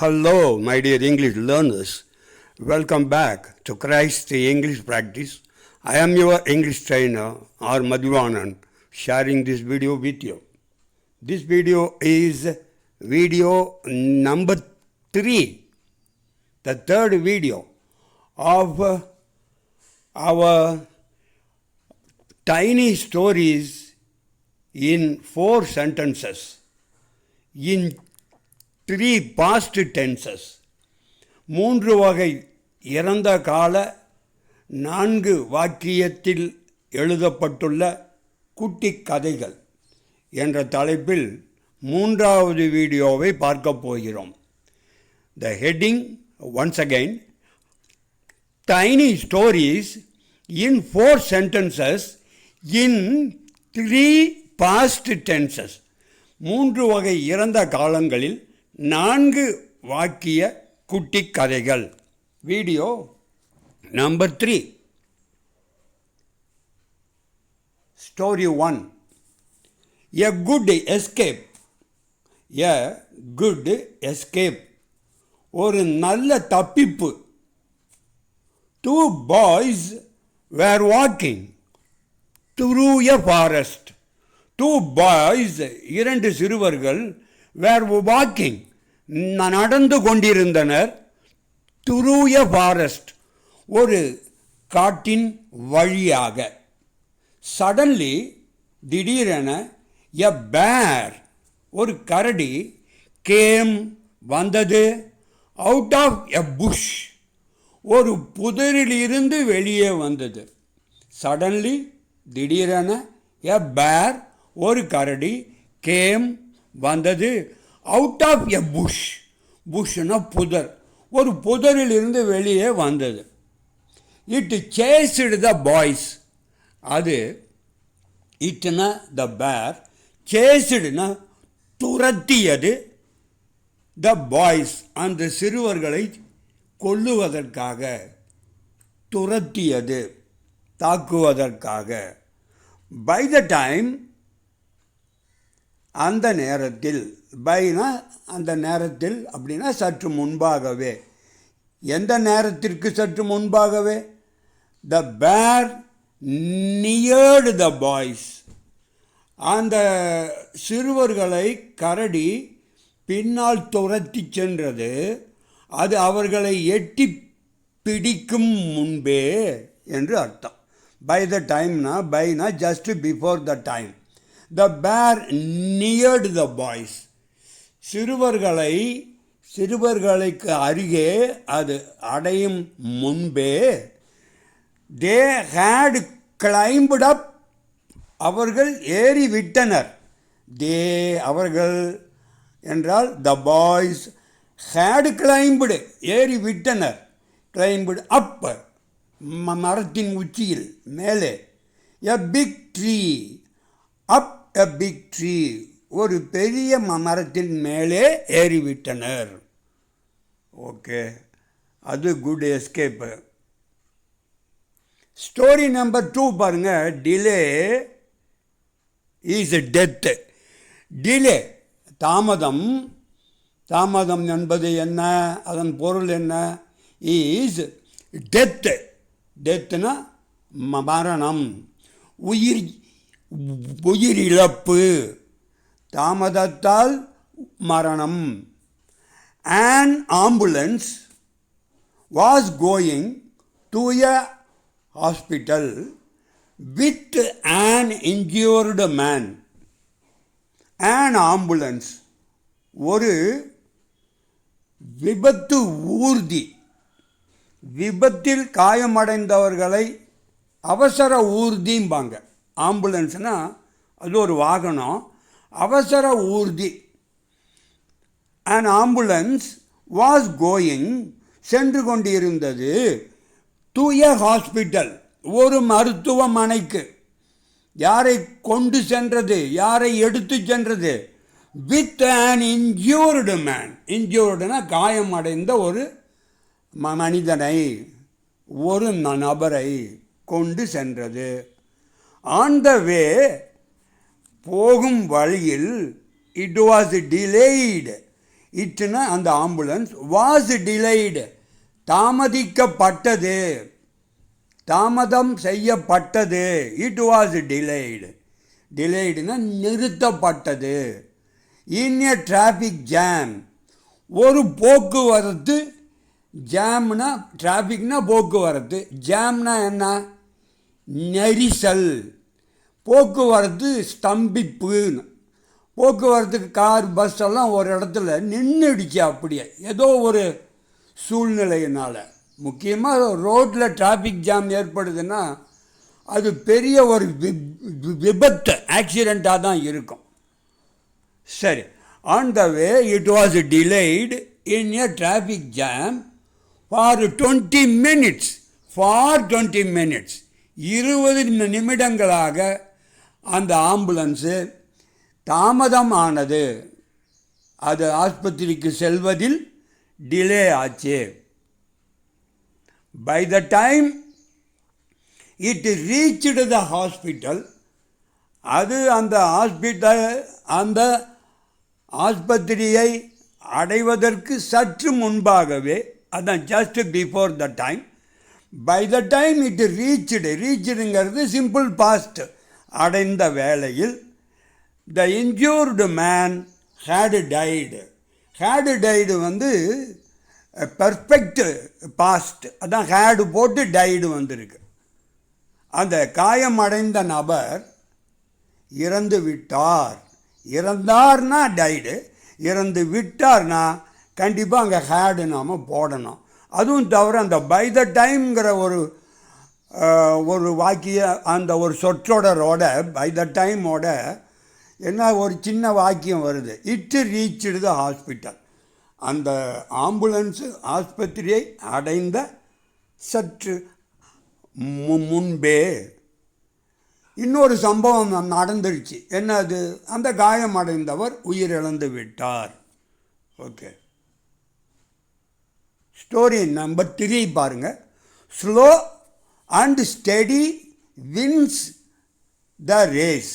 Hello, my dear English learners. Welcome back to Christ the English Practice. I am your English trainer, R. Madhuvanan, sharing this video with you. This video is video number three, the third video of our tiny stories in four sentences in three past tenses மூன்று வகை இறந்த கால நான்கு வாக்கியத்தில் எழுதப்பட்டுள்ள குட்டி கதைகள் என்ற தலைப்பில் மூன்றாவது வீடியோவை பார்க்கப் போகிறோம். The heading once again tiny stories in four sentences in three past tenses மூன்று வகை இறந்த காலங்களில் நான்கு வாக்கிய குட்டி கதைகள் video number three. Story one. A good escape a good escape ஒரு நல்ல தப்பிப்பு. Two boys were walking through a forest two boys இரண்டு சிறுவர்கள் வேர் வாக்கிங் நடந்து கொண்டிருந்தனர். துருய ஃபாரஸ்ட் ஒரு காட்டின் வழியாக. சடன்லி திடீரென எ பேர் ஒரு கரடி கேம் வந்தது. அவுட் ஆஃப் எ புஷ் ஒரு புதரிலிருந்து வெளியே வந்தது. சடன்லி திடீரென எ பேர் ஒரு கரடி கேம் வந்தது. Out of a bush bush புதர். ஒரு புதரிலிருந்து வெளியே வந்தது. இட் சேஸ்டு த பாய்ஸ் அது இட்னா த பேர் சேஸ்டுனா துரத்தியது த பாய்ஸ் அந்த சிறுவர்களை கொல்லுவதற்காக துரத்தியது தாக்குவதற்காக. பை த டைம் அந்த நேரத்தில் பைனா அந்த நேரத்தில் அப்படின்னா சற்று முன்பாகவே. எந்த நேரத்திற்கு சற்று முன்பாகவே? த பேர் நியர்டு த பாய்ஸ் அந்த சிறுவர்களை கரடி பின்னால் துரத்தி சென்றது. அது அவர்களை எட்டி பிடிக்கும் முன்பே என்று அர்த்தம். பை த டைம்னா பைனா just before the time the bear neared the boys சிறுவர்களை சிறுவர்களுக்கு அருகே அது அடையும் முன்பே தே ஹேடு கிளைம்புட் அப் அவர்கள் ஏறி விட்டனர் தே அவர்கள் என்றால் த பாய்ஸ் ஹேடு கிளைம்புடு ஏறி விட்டனர் கிளைம்புடு அப் மரத்தின் உச்சியில் மேலே. A big tree up a big tree ஒரு பெரிய மரத்தின் மேலே ஏறிவிட்டனர். ஓகே. அது good escape. Story number two பாருங்க. டிலே இஸ் டெத்து டிலே தாமதம். தாமதம் என்பது என்ன? அதன் பொருள் என்ன? இஸ் டெத்து டெத்துனா மரணம். உயிர் உயிரிழப்பு. தாமதத்தால் மரணம். An ambulance was going to a hospital with an injured man An ambulance ஒரு விபத்து ஊர்தி. விபத்தில் காயமடைந்தவர்களை அவசர ஊர்திம்பாங்க. ஆம்புலன்ஸ்னால் அது ஒரு வாகனம். அவசர ஊர்தி. அண்ட் ஆம்புலன்ஸ் வாஸ் கோயிங் சென்று கொண்டிருந்தது. தூய ஹாஸ்பிட்டல் ஒரு மருத்துவமனைக்கு. யாரை கொண்டு சென்றது யாரை எடுத்து சென்றது? வித் அன் இன்ஜூர்டு மேன் இன்ஜூர்டுனா காயமடைந்த ஒரு ம மனிதனை ஒரு நபரை கொண்டு சென்றது. ஆன் த வே போகும் வழியில் இட் வாஸ் டிலேய்டு இட்னா அந்த ஆம்புலன்ஸ் வாஸ் டிலேய்டு தாமதிக்கப்பட்டது. தாமதம் செய்யப்பட்டது. இட் வாஸ் டிலேய்டு டிலேய்டுனா நிறுத்தப்பட்டது. இன் எ டிராஃபிக் ஜாம் ஒரு போக்குவரத்து ஜாம்னா டிராஃபிக்னா போக்குவரத்து. ஜாம்னா என்ன? நெரிசல். போக்குவரத்து ஸ்தம்பிப்புன்னு. போக்குவரத்துக்கு கார் பஸ் எல்லாம் ஒரு இடத்துல நின்றுடுச்சு அப்படியே. ஏதோ ஒரு சூழ்நிலையினால். முக்கியமாக ரோட்டில் டிராஃபிக் ஜாம் ஏற்படுதுன்னா அது பெரிய ஒரு வி- விபத்து ஆக்சிடெண்ட்டாக தான் இருக்கும். சரி. On the way it was delayed in a traffic jam for twenty minutes for twenty minutes இருபது நிமிடங்களாக அந்த ஆம்புலன்ஸு தாமதம் ஆனது அது ஆஸ்பத்திரிக்கு செல்வதில் டிலே ஆச்சு. By the time it reach the hospital அது அந்த ஹாஸ்பிட்டல் அந்த ஆஸ்பத்திரியை அடைவதற்கு சற்று முன்பாகவே அதான் just before the time by the time it reached ரீச்சுடுங்கிறது simple past அடைந்த வேளையில் the injured man had died had died வந்து பர்ஃபெக்ட் பாஸ்ட் அதான் ஹேடு போட்டு டைடு வந்திருக்கு. அந்த காயமடைந்த நபர் இறந்து விட்டார். இறந்தார்னா டைடு இறந்து விட்டார்னா கண்டிப்பாக அங்கே ஹேடு நாம் போடணும். அதுவும் தவிர அந்த பை த டைம்ங்கிற ஒரு ஒரு வாக்கிய அந்த ஒரு சொற்றொடரோட பை த டைமோட என்ன ஒரு சின்ன வாக்கியம் வருது. இட்டு ரீச்சிடு த ஹாஸ்பிட்டல் அந்த ஆம்புலன்ஸு ஆஸ்பத்திரியை அடைந்த சற்று மு- முன்பே இன்னொரு சம்பவம் நடந்துருச்சு. என்ன என்னது அந்த காயமடைந்தவர் உயிரிழந்து விட்டார். ஓகே ஸ்டோரி நம்பர் த்ரீ பாருங்கள் slow and steady wins the race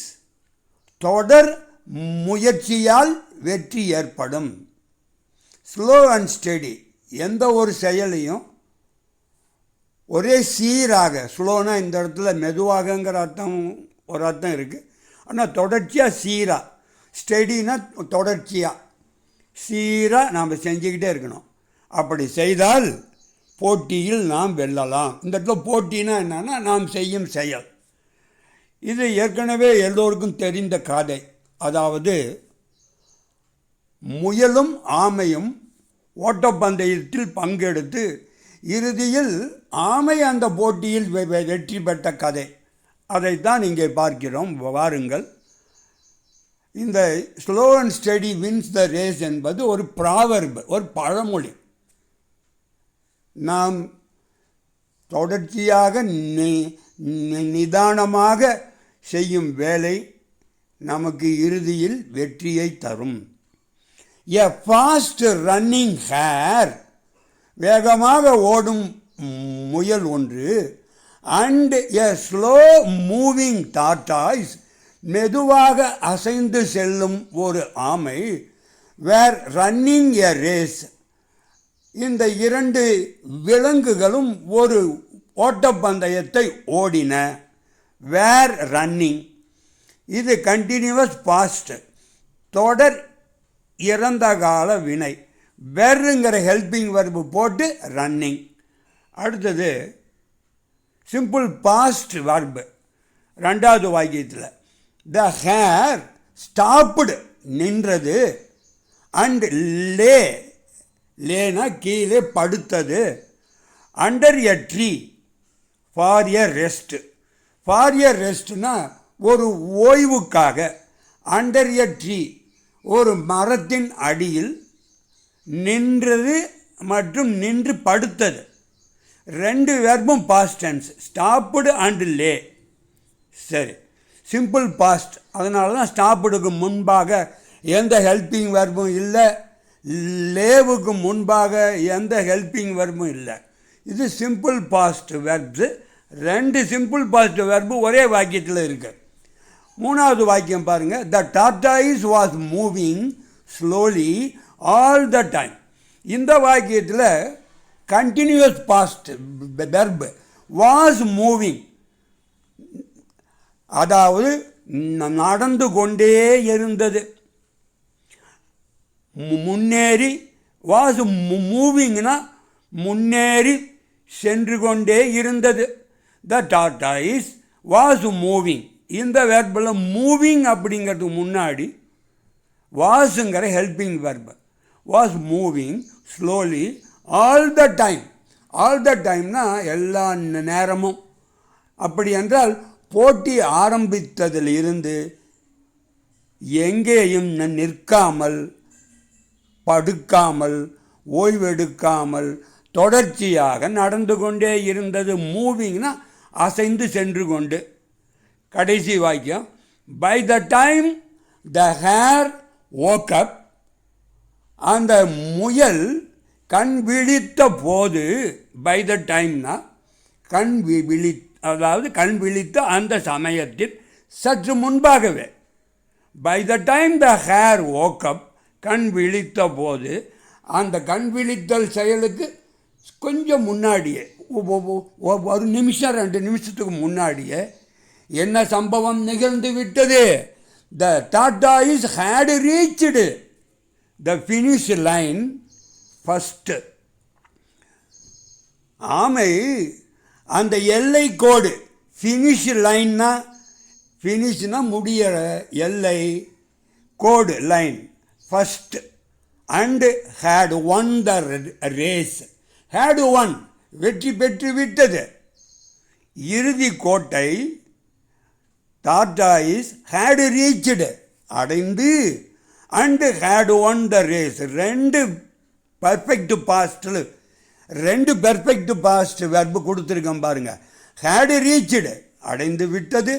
தொடர் முயற்சியால் வெற்றி ஏற்படும். ஸ்லோ அண்ட் ஸ்டெடி எந்த ஒரு செயலையும் ஒரே சீராக ஸ்லோனா இந்த இடத்துல மெதுவாகங்கிற அர்த்தம் ஒரு அர்த்தம் இருக்குது ஆனால் தொடர்ச்சியாக சீராக ஸ்டடினா தொடர்ச்சியாக சீராக நாம் செஞ்சுக்கிட்டே இருக்கணும். அப்படி செய்தால் போட்டியில் நாம் வெல்லலாம். இந்த இடத்துல போட்டினா என்னென்னா நாம் செய்யும் செயல். இது ஏற்கனவே எல்லோருக்கும் தெரிந்த கதை. அதாவது முயலும் ஆமையும் ஓட்டப்பந்தயத்தில் பங்கெடுத்து இறுதியில் ஆமை அந்த போட்டியில் வெற்றி பெற்ற கதை. அதைத்தான் இங்கே பார்க்கிறோம். வாருங்கள். இந்த slow and steady wins the race என்பது ஒரு ப்ராவர்பு ஒரு பழமொழி. நாம் தொடர்ச்சியாக நி- நிதானமாக செய்யும் வேலை நமக்கு இறுதியில் வெற்றியை தரும். எ ஃபாஸ்ட் ரன்னிங் ஹேர் வேகமாக ஓடும் முயல் ஒன்று and a slow moving tortoise மெதுவாக அசைந்து செல்லும் ஒரு ஆமை வேர் ரன்னிங் எ ரேஸ் இந்த இரண்டு விலங்குகளும் ஒரு ஓட்டப்பந்தயத்தை ஓடின. வேர் ரன்னிங் இது கண்டினியூவஸ் பாஸ்ட் தொடர் இறந்த கால வினை. வெர்ங்கிற ஹெல்பிங் வர்பு போட்டு ரன்னிங் அடுத்தது சிம்பிள் பாஸ்ட் வர்பு ரெண்டாவது வாக்கியத்தில் த ஹேர் ஸ்டாப்டு நின்றது அண்ட் லே லேனா கீழே படுத்தது. Under a tree for a rest for a ரெஸ்ட்னா ஒரு ஓய்வுக்காக. அண்டர் எ ட்ரீ ஒரு மரத்தின் அடியில் நின்றது மற்றும் நின்று படுத்தது. ரெண்டு வேர்பும் past tense stopped and lay சரி சிம்பிள் பாஸ்ட் அதனால தான் ஸ்டாப்புடுக்கு முன்பாக எந்த ஹெல்பிங் வேர்பும் இல்லை. லேவுக்கு முன்பாக எந்த ஹெல்பிங் வெர்பும் இல்லை. இது சிம்பிள் பாஸ்ட் வெர்ப்ஸு ரெண்டு சிம்பிள் பாஸ்ட் வெர்பு ஒரே வாக்கியத்தில் இருக்கு. மூணாவது வாக்கியம் பாருங்கள் the tortoise was moving slowly all the time இந்த வாக்கியத்தில் continuous past verb was moving அதாவது நடந்து கொண்டே இருந்தது. முன்னேறி வாஸ் மூவிங்னா முன்னேறி சென்று கொண்டே இருந்தது. The tortoise was moving. இந்த வேர்பில் மூவிங் அப்படிங்கிறதுக்கு முன்னாடி வாஸுங்கிற helping verb was moving slowly all the time all the டைம்னா எல்லா நேரமும். அப்படி என்றால் போட்டி ஆரம்பித்ததில் இருந்து எங்கேயும் நிற்காமல் படுக்காமல் ஓய்வெடுக்காமல் தொடர்ச்சியாக நடந்து கொண்டே இருந்தது மூவிங்னா அசைந்து சென்று கொண்டு. கடைசி வாக்கியம் by the time the hare woke up அந்த முயல் கண் விழித்த போது பை த டைம்னா கண் வி- விழி அதாவது கண் விழித்த அந்த சமயத்தில் சற்று முன்பாகவே by the time the hare woke up கண் விழித்த போது அந்த கண் விழித்தல் செயலுக்கு கொஞ்சம் முன்னாடியே ஒரு நிமிஷம் ரெண்டு நிமிஷத்துக்கு முன்னாடியே என்ன சம்பவம் நிகழ்ந்து விட்டது? The tortoise had reached the finish line first ஆமை அந்த எல்லை கோடு ஃபினிஷ் லைன்னா ஃபினிஷ்னால் முடியிற எல்லை கோடு line first and had won the race had won வெற்றி பெற்று விட்டது. இறுதி கோட்டை டாட்டா இஸ் ஹேடு ரீச்சடு அடைந்து and had won the race ரெண்டு பர்ஃபெக்ட் பாஸ்டில் ரெண்டு பெர்ஃபெக்ட் பாஸ்ட் வெர்பு கொடுத்துருக்கேன் பாருங்க. ஹேடு ரீச்சடு அடைந்து விட்டது.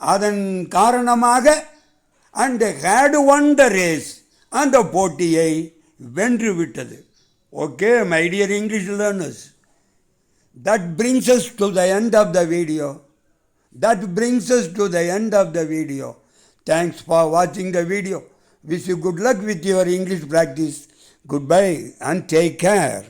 அதன் காரணமாக and had won the race அந்த போட்டியை வென்று விட்டது okay my dear English learners That brings us to the end of the video. That brings us to the end of the video. Thanks for watching the video. Wish you good luck with your English practice. Goodbye and take care.